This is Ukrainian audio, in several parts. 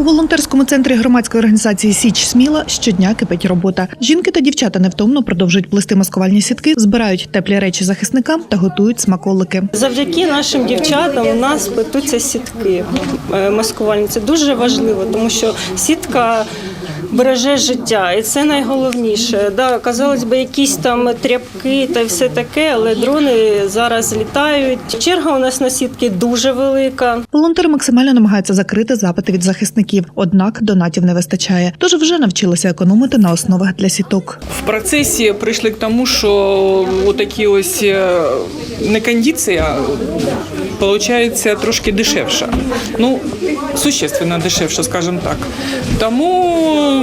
У волонтерському центрі громадської організації Січ Сміла щодня кипить робота. Жінки та дівчата невтомно продовжують плести маскувальні сітки, збирають теплі речі захисникам та готують смаколики. Завдяки нашим дівчатам у нас плетуться сітки е, маскувальні. Це дуже важливо, тому що сітка береже життя, і це найголовніше. Да, казалось би, якісь там тряпки та все таке, але дрони зараз літають. Черга у нас на сітки дуже велика. Волонтери максимально намагаються закрити запити від захисників, однак донатів не вистачає. Тож вже навчилися економити на основах для сіток. В процесі прийшли к тому, що отакі ось е, не кондиція виходить трошки дешевша. Ну, существенно дешевше, скажімо так. Тому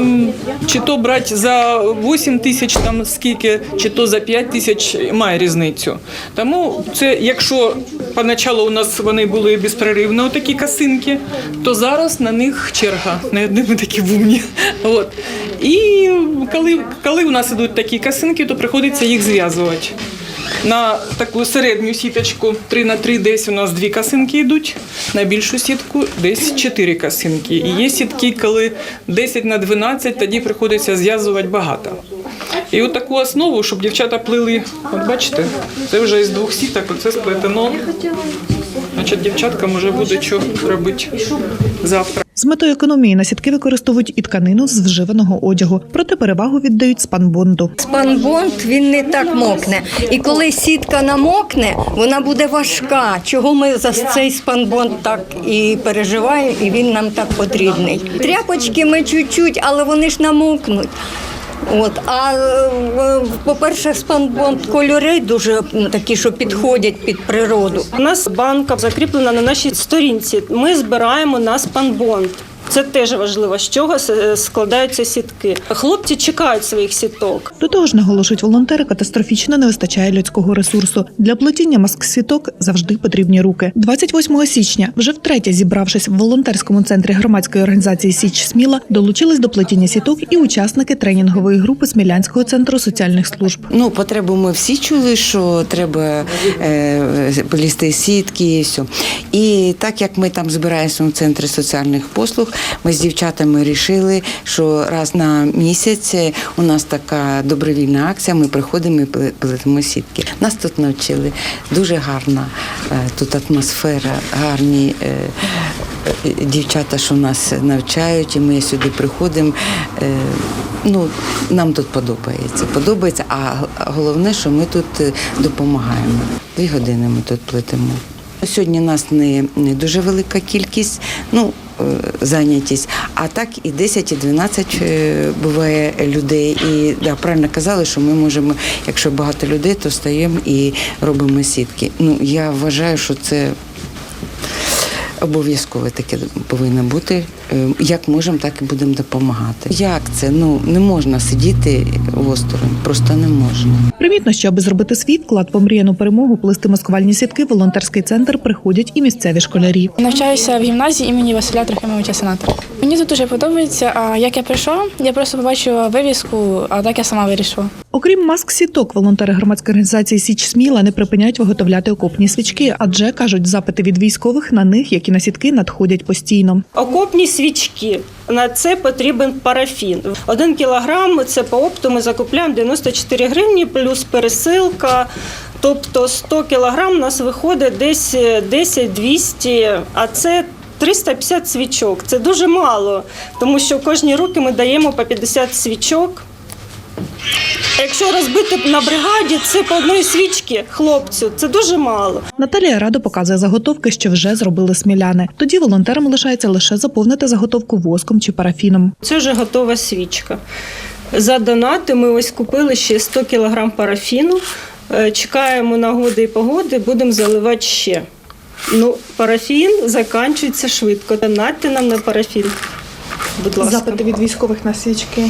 чи то брати за 8 тисяч, там скільки, чи то за 5 тисяч має різницю. Тому це, якщо поначалу у нас вони були безперервно такі касинки, то зараз на них черга. Не ми такі вумні. От. І коли, коли у нас ідуть такі касинки, то приходиться їх зв'язувати. На таку середню сіточку 3 на 3 десь у нас дві касинки йдуть, на більшу сітку десь 4 касинки. І є сітки, коли 10 на 12, тоді приходиться зв'язувати багато. І от таку основу, щоб дівчата плили, от бачите, це вже із двох сіток, оце сплетено. Значить, дівчаткам вже буде що робити завтра. З метою економії на сітки використовують і тканину з вживаного одягу, проте перевагу віддають спанбонду. Спанбонд він не так мокне. І коли сітка намокне, вона буде важка. Чого ми за цей спанбонд так і переживаємо, і він нам так потрібний. Тряпочки ми чуть-чуть, але вони ж намокнуть. От, а е, по-перше, спанбонд кольори дуже такі, що підходять під природу. У нас банка закріплена на нашій сторінці. Ми збираємо на спанбонд. Це теж важливо, з чого с- складаються сітки. Хлопці чекають своїх сіток. До того ж, наголошують волонтери, катастрофічно не вистачає людського ресурсу. Для плетіння маск-сіток завжди потрібні руки. 28 січня, вже втретє зібравшись в волонтерському центрі громадської організації Січ Сміла, долучились до плетіння сіток і учасники тренінгової групи Смілянського центру соціальних служб. Ну, потребу ми всі чули, що треба е, плісти сітки і все. І так як ми там збираємося в центрі соціальних послуг, ми з дівчатами вирішили, що раз на місяць у нас така добровільна акція, ми приходимо і пле- плетемо сітки. Нас тут навчили дуже гарна е, тут атмосфера, гарні. е, е, Дівчата, що нас навчають, і ми сюди приходимо. Ну, нам тут подобається. Подобається, а головне, що ми тут допомагаємо. Дві години ми тут плетемо. Сьогодні нас не, не дуже велика кількість, ну, е, зайнятість, а так і 10, і 12 е, буває людей. І да, правильно казали, що ми можемо, якщо багато людей, то стаємо і робимо сітки. Ну, я вважаю, що це Обов'язково таке повинно бути. Е, Як можемо, так і будемо допомагати. Як це? Ну не можна сидіти осторонь, просто не можна. Примітно, що аби зробити свій вклад в омріяну перемогу, плести маскувальні сітки, волонтерський центр приходять і місцеві школярі. Навчаюся в гімназії імені Василя Трохимовича Сенатора. Мені тут дуже подобається. А як я прийшов, я просто побачила вивіску, а так я сама вирішила. Окрім маск сіток, волонтери громадської організації Січ Сміла не припиняють виготовляти окопні свічки, адже кажуть, запити від військових на них, як на сітки, надходять постійно. Окопні свічки. На це потрібен парафін. Один кілограм це по опту ми закупляємо 94 гривні плюс пересилка. Тобто 100 кілограм у нас виходить десь 10-200, а це 350 свічок. Це дуже мало, тому що кожні руки ми даємо по 50 свічок. Якщо розбити на бригаді, це по одної свічки хлопцю. Це дуже мало. Наталія радо показує заготовки, що вже зробили сміляни. Тоді волонтерам лишається лише заповнити заготовку воском чи парафіном. Це вже готова свічка. За донати ми ось купили ще 100 кг парафіну. Е, Чекаємо нагоди і погоди, будемо заливати ще. Ну, парафін закінчується швидко. Донатьте нам на парафін. Будь ласка. від військових на свічки.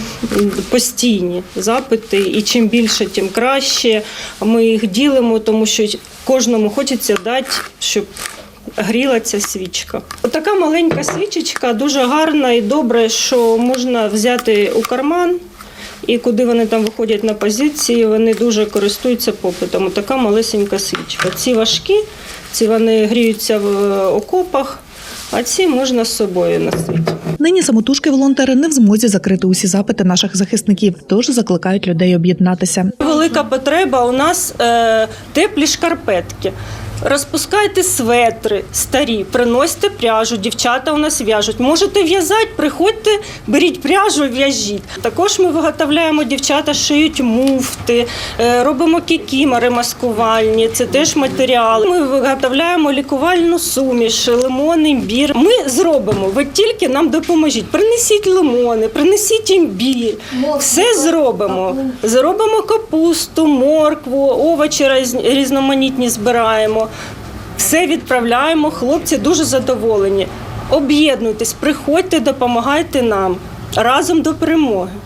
Постійні запити, і чим більше, тим краще. Ми їх ділимо, тому що кожному хочеться дати, щоб гріла ця свічка. Така маленька свічечка, дуже гарна і добре, що можна взяти у карман. І куди вони там виходять на позиції, вони дуже користуються попитом. Така малесенька свічка. Ці важкі, ці вони гріються в окопах, а ці можна з собою носити. Нині самотужки волонтери не в змозі закрити усі запити наших захисників, тож закликають людей об'єднатися. Велика потреба у нас е, теплі шкарпетки. Розпускайте светри старі, приносьте пряжу. Дівчата у нас в'яжуть. Можете в'язати, приходьте, беріть пряжу, в'яжіть. Також ми виготовляємо дівчата, шиють муфти, е, робимо кікімори маскувальні. Це теж матеріал. Ми виготовляємо лікувальну суміш, лимон, імбір. Ми зробимо. Ви тільки нам допоможіть. Принесіть лимони, принесіть імбір. Все зробимо. Зробимо капусту, моркву, овочі різ- різноманітні збираємо. Все відправляємо. Хлопці дуже задоволені. Об'єднуйтесь, приходьте, допомагайте нам разом до перемоги.